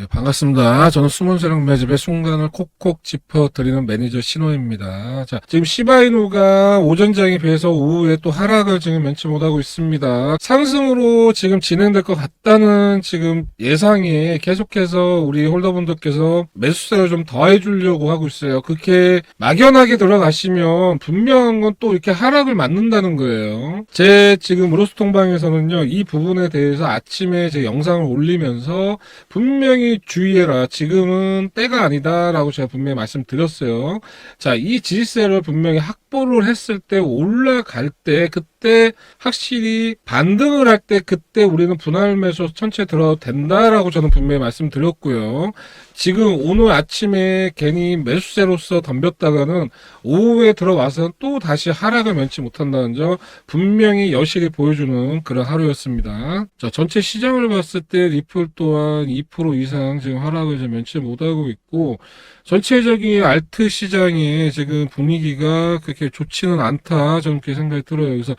예, 반갑습니다. 저는 숨은 세력 매집의 순간을 콕콕 짚어드리는 매니저 신호입니다. 자, 지금 시바이누가 오전장에 비해서 오후에 또 하락을 지금 면치 못하고 있습니다. 상승으로 지금 진행될 것 같다는 지금 예상에 계속해서 우리 홀더분들께서 매수세를 좀 더해주려고 하고 있어요. 그렇게 막연하게 들어가시면 분명한 건 또 이렇게 하락을 맞는다는 거예요. 제 지금 로스 통방에서는요, 이 부분에 대해서 아침에 제 영상을 올리면서 분명히 주의해라. 지금은 때가 아니다라고 제가 분명히 말씀드렸어요. 자, 이 지지세를 분명히 확보를 했을 때 올라갈 때 그때 확실히 반등을 할 때 그때 우리는 분할 매수 천체 들어도 된다라고 저는 분명히 말씀드렸고요. 지금 오늘 아침에 괜히 매수세로서 덤볐다가는 오후에 들어와서 또 다시 하락을 면치 못한다는 점 분명히 여실히 보여주는 그런 하루였습니다. 자, 전체 시장을 봤을 때 리플 또한 2% 이상 지금 하락을 좀 면치 못하고 있고 전체적인 알트 시장의 지금 분위기가 그렇게 좋지는 않다 저는 그렇게 생각이 들어요. 그래서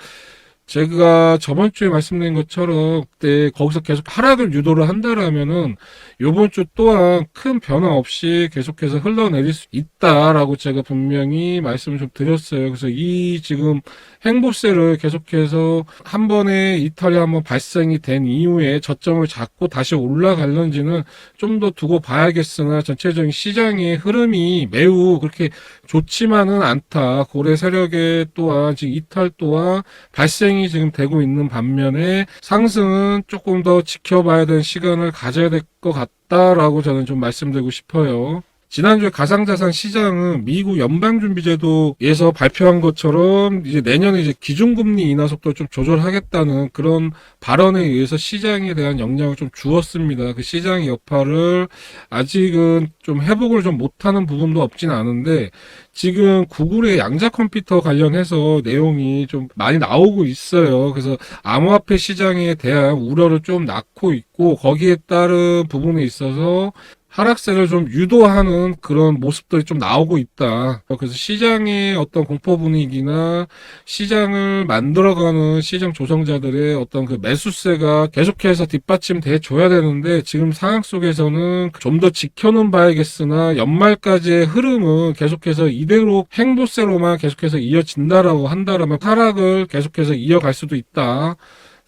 제가 저번 주에 말씀드린 것처럼 그때 거기서 계속 하락을 유도를 한다라면은 요번 주 또한 큰 변화 없이 계속해서 흘러내릴 수 있다라고 제가 분명히 말씀을 좀 드렸어요. 그래서 이 지금 행보세를 계속해서 한 번에 이탈이 한번 발생이 된 이후에 저점을 잡고 다시 올라갈는지는 좀 더 두고 봐야겠으나 전체적인 시장의 흐름이 매우 그렇게 좋지만은 않다. 고래 세력의 또한 지금 이탈 또한 발생이 지금 되고 있는 반면에 상승은 조금 더 지켜봐야 되는 시간을 가져야 될 것 같다라고 저는 좀 말씀드리고 싶어요. 지난주에 가상자산 시장은 미국 연방준비제도에서 발표한 것처럼 이제 내년에 이제 기준금리 인하 속도를 좀 조절하겠다는 그런 발언에 의해서 시장에 대한 영향을 좀 주었습니다. 그 시장의 여파를 아직은 좀 회복을 좀 못하는 부분도 없진 않은데 지금 구글의 양자 컴퓨터 관련해서 내용이 좀 많이 나오고 있어요. 그래서 암호화폐 시장에 대한 우려를 좀 낳고 있고 거기에 따른 부분에 있어서 하락세를 좀 유도하는 그런 모습들이 좀 나오고 있다. 그래서 시장의 어떤 공포 분위기나 시장을 만들어가는 시장 조성자들의 어떤 그 매수세가 계속해서 뒷받침돼 줘야 되는데 지금 상황 속에서는 좀 더 지켜는 봐야겠으나 연말까지의 흐름은 계속해서 이대로 행보세로만 계속해서 이어진다라고 한다라면 하락을 계속해서 이어갈 수도 있다.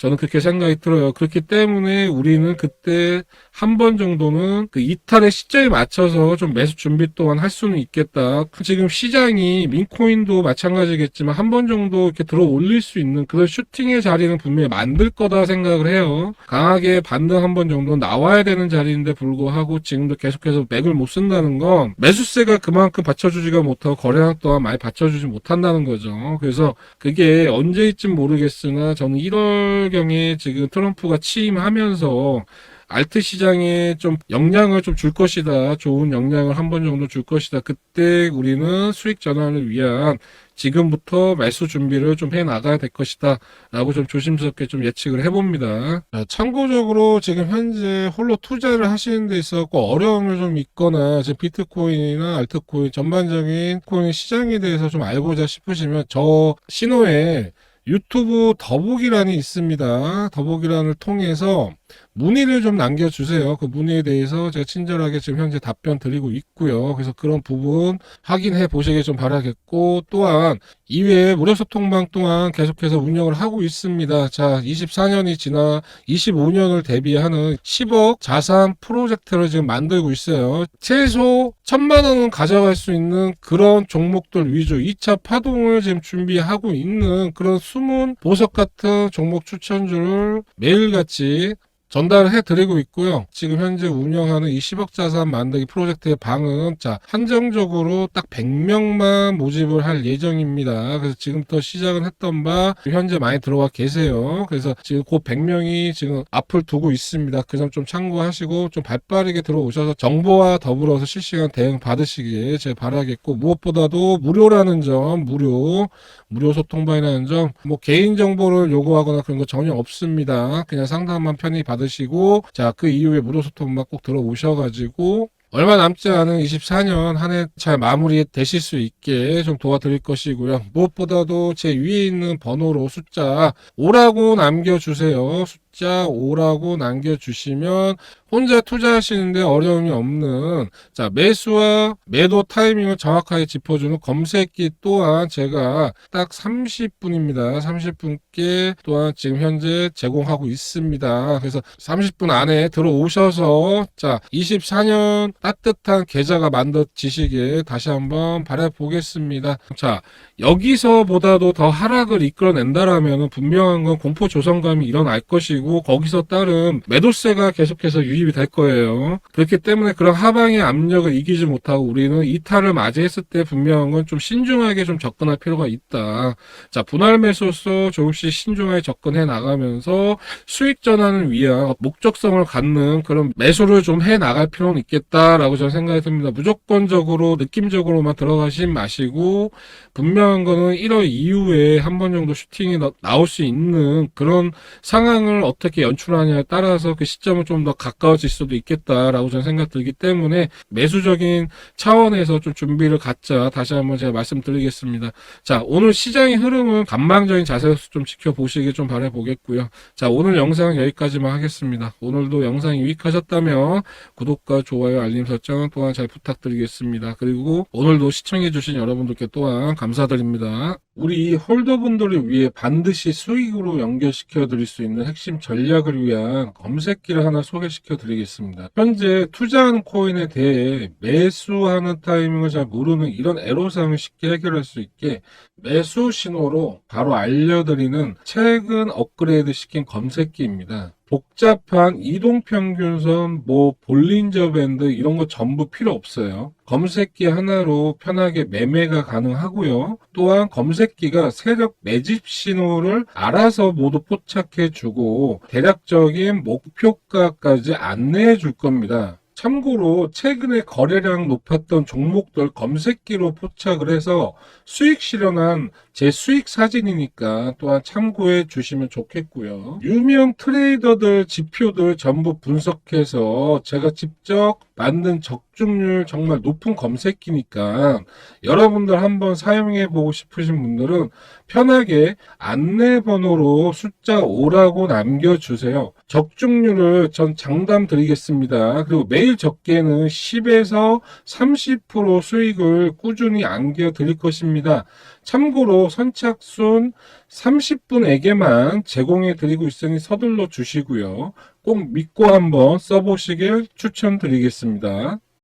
저는 그렇게 생각이 들어요. 그렇기 때문에 우리는 그때 한 번 정도는 그 이탈의 시점에 맞춰서 좀 매수 준비 또한 할 수는 있겠다. 지금 시장이 민코인도 마찬가지겠지만 한 번 정도 이렇게 들어 올릴 수 있는 그런 슈팅의 자리는 분명히 만들 거다 생각을 해요. 강하게 반등 한 번 정도 나와야 되는 자리인데 불구하고 지금도 계속해서 맥을 못 쓴다는 건 매수세가 그만큼 받쳐주지가 못하고 거래량 또한 많이 받쳐주지 못한다는 거죠. 그래서 그게 언제일진 모르겠으나 저는 1월 경에 지금 트럼프가 취임하면서 알트 시장에 좀 영향을 좀 줄 것이다. 좋은 영향을 한 번 정도 줄 것이다. 그때 우리는 수익 전환을 위한 지금부터 매수 준비를 좀 해 나가야 될 것이다. 라고 좀 조심스럽게 좀 예측을 해봅니다. 자, 참고적으로 지금 현재 홀로 투자를 하시는 데 있어서 어려움을 좀 있거나 지금 비트코인이나 알트코인 전반적인 코인 시장에 대해서 좀 알고자 싶으시면 저 신호에 유튜브 더보기란이 있습니다. 더보기란을 통해서 문의를 좀 남겨주세요. 그 문의에 대해서 제가 친절하게 지금 현재 답변 드리고 있고요. 그래서 그런 부분 확인해 보시길 좀 바라겠고, 또한 이외에 무료 소통방 또한 계속해서 운영을 하고 있습니다. 자, 24년이 지나 25년을 대비하는 10억 자산 프로젝트를 지금 만들고 있어요. 최소 천만 원은 가져갈 수 있는 그런 종목들 위주 2차 파동을 지금 준비하고 있는 그런 숨은 보석 같은 종목 추천주를 매일같이 전달해 드리고 있고요. 지금 현재 운영하는 이 10억 자산 만들기 프로젝트의 방은 자, 한정적으로 딱 100명만 모집을 할 예정입니다. 그래서 지금부터 시작은 했던 바 현재 많이 들어와 계세요. 그래서 지금 그 100명이 지금 앞을 두고 있습니다. 그 점 좀 참고하시고 좀 발빠르게 들어오셔서 정보와 더불어서 실시간 대응 받으시길 제가 바라겠고 무엇보다도 무료라는 점, 무료, 무료 소통방이라는 점, 뭐 개인 정보를 요구하거나 그런 거 전혀 없습니다. 그냥 상담만 편히 받 으시고 자 그 이후에 무료 소통방 꼭 들어오셔가지고 얼마 남지 않은 24년 한 해 잘 마무리 되실 수 있게 좀 도와드릴 것이고요. 무엇보다도 제 위에 있는 번호로 숫자 5라고 남겨주세요. 숫자 5라고 남겨주시면 혼자 투자하시는데 어려움이 없는 자 매수와 매도 타이밍을 정확하게 짚어주는 검색기 또한 제가 딱 30분입니다. 30분께 또한 지금 현재 제공하고 있습니다. 그래서 30분 안에 들어오셔서 자 24년 따뜻한 계좌가 만들어지시길 다시 한번 바라보겠습니다. 자 여기서보다도 더 하락을 이끌어낸다라면 분명한 건 공포 조성감이 일어날 것이고 거기서 따른 매도세가 계속해서 유입이 될 거예요. 그렇기 때문에 그런 하방의 압력을 이기지 못하고 우리는 이탈을 맞이했을 때 분명한 건 좀 신중하게 좀 접근할 필요가 있다. 자 분할 매수로서 조금씩 신중하게 접근해 나가면서 수익 전환을 위한 목적성을 갖는 그런 매수를 좀 해 나갈 필요는 있겠다라고 저는 생각이 듭니다. 무조건적으로 느낌적으로만 들어가지 마시고 분명한 거는 1월 이후에 한 번 정도 슈팅이 나- 나올 수 있는 그런 상황을 어떻게 연출하냐에 따라서 그 시점은 좀 더 가까워질 수도 있겠다라고 저는 생각 들기 때문에 매수적인 차원에서 좀 준비를 갖자 다시 한번 제가 말씀드리겠습니다. 자 오늘 시장의 흐름은 감망적인 자세에서 좀 지켜보시길 좀 바라보겠고요. 자 오늘 영상은 여기까지만 하겠습니다. 오늘도 영상이 유익하셨다면 구독과 좋아요 알림 설정 또한 잘 부탁드리겠습니다. 그리고 오늘도 시청해주신 여러분들께 또한 감사드립니다. 우리 홀더분들을 위해 반드시 수익으로 연결시켜 드릴 수 있는 핵심 전략을 위한 검색기를 하나 소개시켜 드리겠습니다. 현재 투자하는 코인에 대해 매수하는 타이밍을 잘 모르는 이런 애로사항을 쉽게 해결할 수 있게 매수 신호로 바로 알려드리는 최근 업그레이드 시킨 검색기입니다. 복잡한 이동평균선, 뭐 볼린저 밴드 이런 거 전부 필요 없어요. 검색기 하나로 편하게 매매가 가능하고요. 또한 검색기가 세력 매집 신호를 알아서 모두 포착해 주고 대략적인 목표가까지 안내해 줄 겁니다. 참고로 최근에 거래량 높았던 종목들 검색기로 포착을 해서 수익 실현한 제 수익 사진이니까 또한 참고해 주시면 좋겠고요. 유명 트레이더들 지표들 전부 분석해서 제가 직접 만든 적중률 정말 높은 검색기니까 여러분들 한번 사용해 보고 싶으신 분들은 편하게 안내 번호로 숫자 5라고 남겨주세요. 적중률을 전 장담 드리겠습니다. 그리고 매일 적게는 10에서 30% 수익을 꾸준히 안겨 드릴 것입니다. 참고로 선착순 30분에게만 제공해 드리고 있으니 서둘러 주시고요. 꼭 믿고 한번 써보시길 추천드리겠습니다.